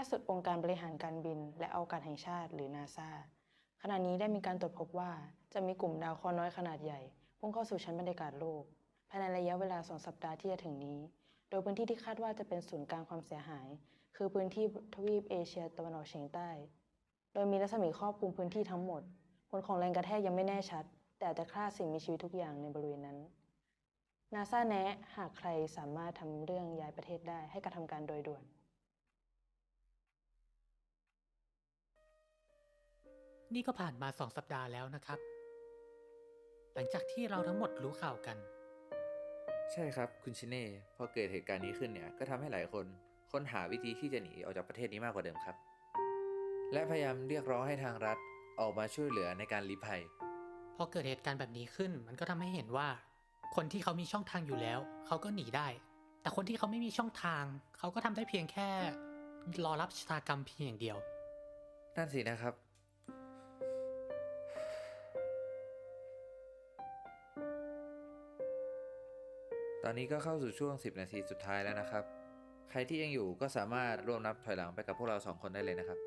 ล่าสุดองค์การบริหารการบิน และอวกาศแห่งชาติหรือนาซาขณะนี้ได้มีการตรวจพบว่าจะมีกลุ่มดาวเคราะห์น้อยขนาดใหญ่ พุ่งเข้าสู่ชั้นบรรยากาศโลก ภายในระยะเวลาสองสัปดาห์ที่จะถึงนี้ โดยพื้นที่ที่คาดว่าจะเป็นศูนย์กลางความเสียหาย คือพื้นที่ทวีปเอเชียตะวันออกเฉียงใต้ โดยมีรัศมีครอบคลุมพื้นที่ทั้งหมด ผลของแรงกระแทกยังไม่แน่ชัด แต่จะฆ่าสิ่งมีชีวิตทุกอย่างในบริเวณนั้นนาซาแนะหากใครสามารถทำเรื่องย้ายประเทศได้ให้กระทำการโดยด่วน นี่ก็ผ่านมาสองสัปดาห์แล้วนะครับ หลังจากที่เราทั้งหมดรู้ข่าวกัน ใช่ครับคุณชิเน่พอเกิดเหตุการณ์นี้ขึ้นเนี่ยก็ทำให้หลายคนค้นหาวิธีที่จะหนีออกจากประเทศนี้มากกว่าเดิมครับ และพยายามเรียกร้องให้ทางรัฐออกมาช่วยเหลือในการลี้ภัย พอเกิดเหตุการณ์แบบนี้ขึ้น มันก็ทำให้เห็นว่า คนที่เขามีช่องทางอยู่แล้ว เขาก็หนีได้ แต่คนที่เขาไม่มีช่องทาง เขาก็ทำได้เพียงแค่ รอรับชะตากรรมเพียงอย่างเดียว นั่นสินะครับ อนนี้ก็เข้าสู่ช่วง 10 นาทีสุดท้ายแล้วนะครับ ใครที่ยังอยู่ก็สามารถร่วมนับถอยหลังไปกับพวกเราสองคนได้เลยนะครับ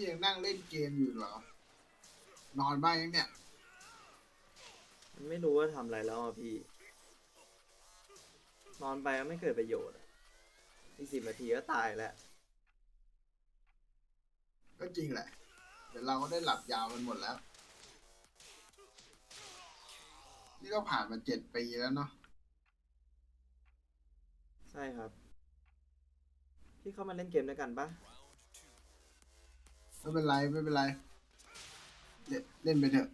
นี่ยังนั่งเล่นเกมอยู่เหรอ นอนบ้างยังเนี่ย ไม่รู้ว่าทำอะไรแล้วอะพี่ นอนไปก็ไม่เกิดประโยชน์อะอีกสิบนาทีก็ตายแล้ว ก็จริงแหละ เดี๋ยวเราก็ได้หลับยาวกันหมดแล้ว นี่ก็ผ่านมาเจ็ดปีแล้วเนาะ ใช่ครับ พี่เข้ามาเล่นเกมด้วยกันปะ ไม่เป็นไรไม่เป็นไร เล่นเล่นไปเถอะ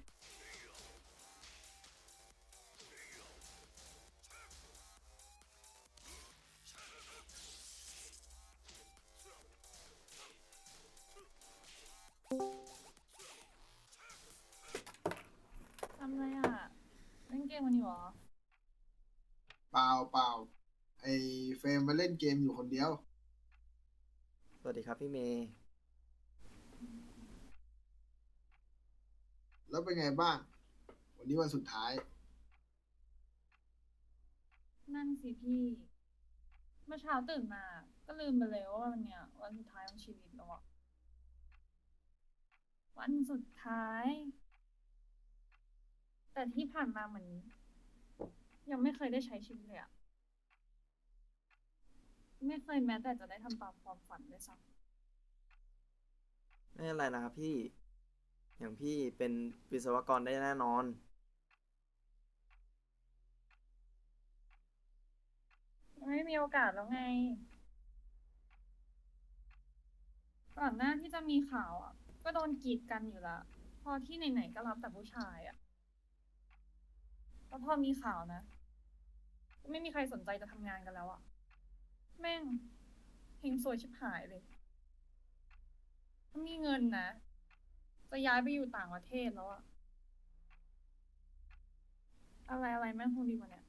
ทำไรอะเล่นเกมวันนี้หรอ เปล่าเปล่าไอเฟรมมาเล่นเกมอยู่คนเดียว สวัสดีครับพี่เมย์ แล้วเป็นไงบ้าง วันนี้วันสุดท้าย นั่นสิพี่ เมื่อเช้าตื่นมา ก็ลืมไปเลยว่าวันเนี้ยวันสุดท้ายของชีวิตแล้วอะวันสุดท้าย แต่ที่ผ่านมาเหมือนยังไม่เคยได้ใช้ชีวิตเลยอะไม่เคยแม้แต่จะได้ทำตามความฝันด้วยซ้ไม่เป็นไรนะครับพี่ อย่างพี่เป็นวิศวกรได้แน่นอน ไม่มีโอกาสแล้วไง ก่อนหน้าที่จะมีข่าวอะ ก็โดนกีดกันอยู่ละพอที่ไหนๆก็รับแต่ผู้ชายอะแล้วพอมีข่าวนะก็ไม่มีใครสนใจจะทำงานกันแล้วอะ แม่งเฮงซวยชิบหายเลย ถ้ามีเงินนะ จะย้ายไปอยู่ต่างประเทศแล้วอะอะไรอะไรแม่งคงดีกว่าเนี้ย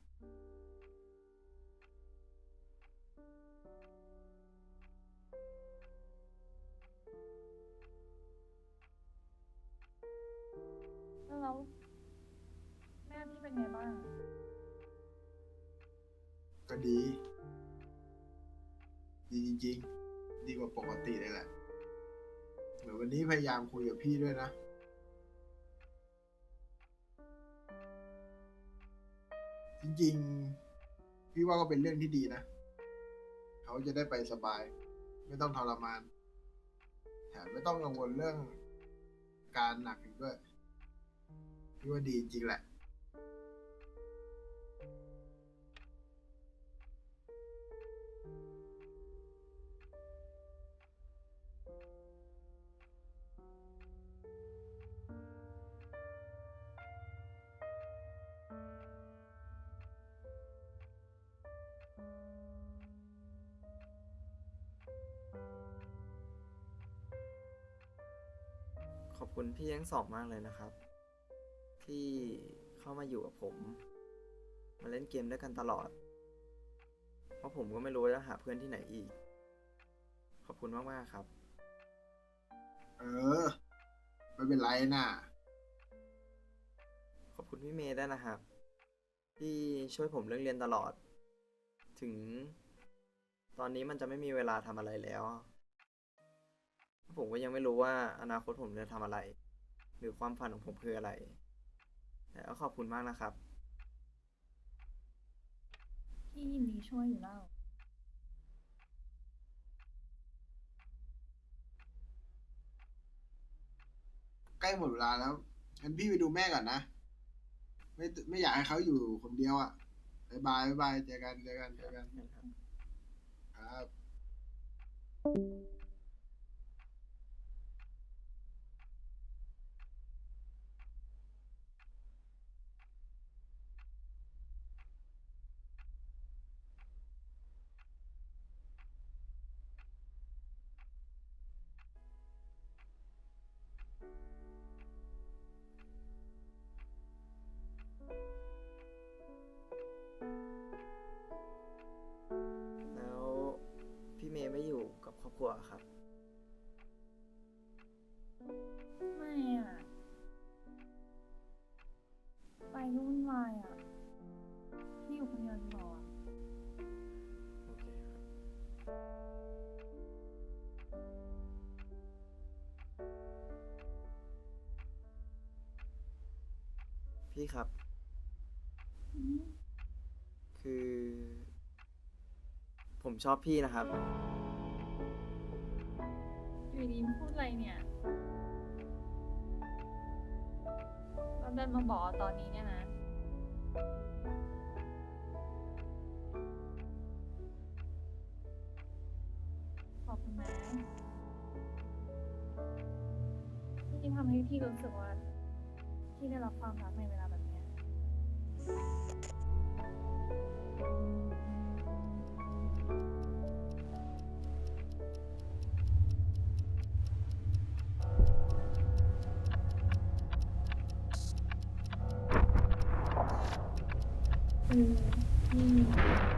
แล้วแม่พี่เป็นไงบ้าง ก็ดี ดีจริงๆ ดีกว่าปกติเลยแหละ เดี๋ยววันนี้พยายามคุยกับพี่ด้วยนะ จริงๆ พี่ว่าก็เป็นเรื่องที่ดีนะ เขาจะได้ไปสบาย ไม่ต้องทรมาน แถมไม่ต้องกังวลเรื่องการหนักอีกด้วย พี่ว่าดีจริงแหละ คุณพี่ทั้งสองมากเลยนะครับ ที่เข้ามาอยู่กับผม มาเล่นเกมด้วยกันตลอด เพราะผมก็ไม่รู้ว่าจะหาเพื่อนที่ไหนอีก ขอบคุณมากๆครับ เออ ไม่เป็นไรน่ะขอบคุณพี่เมย์ด้วยนะครับ ที่ช่วยผมเรื่องเรียนตลอด ถึง ตอนนี้มันจะไม่มีเวลาทำอะไรแล้ว ผมก็ยังไม่รู้ว่าอนาคตผมจะทำอะไร หรือความฝันของผมคืออะไร แต่ก็ขอบคุณมากนะครับ พี่ยินดีช่วยอยู่แล้ว ใกล้หมดเวลาแล้วงั้นพี่ไปดูแม่ก่อนนะ ไม่ไม่อยากให้เขาอยู่คนเดียวอะบายบายบ๊ายบายเจอกันเจอกันเจอกันครับ รอบครัวครับ ไม่อะไปวุ่นวายอะพี่อยู่คนเดียวดีกว่าอะโอเคครับ พี่ครับ อืมคือ ผมชอบพี่นะครับ อยู่ดีพูดอะไรเนี่ยแล้วเดินมาบอกตอนนี้เนี่ยนะ ขอบคุณนะที่ทำให้พี่รู้สึกว่าพี่ได้รับความรักในเวลา 嗯嗯。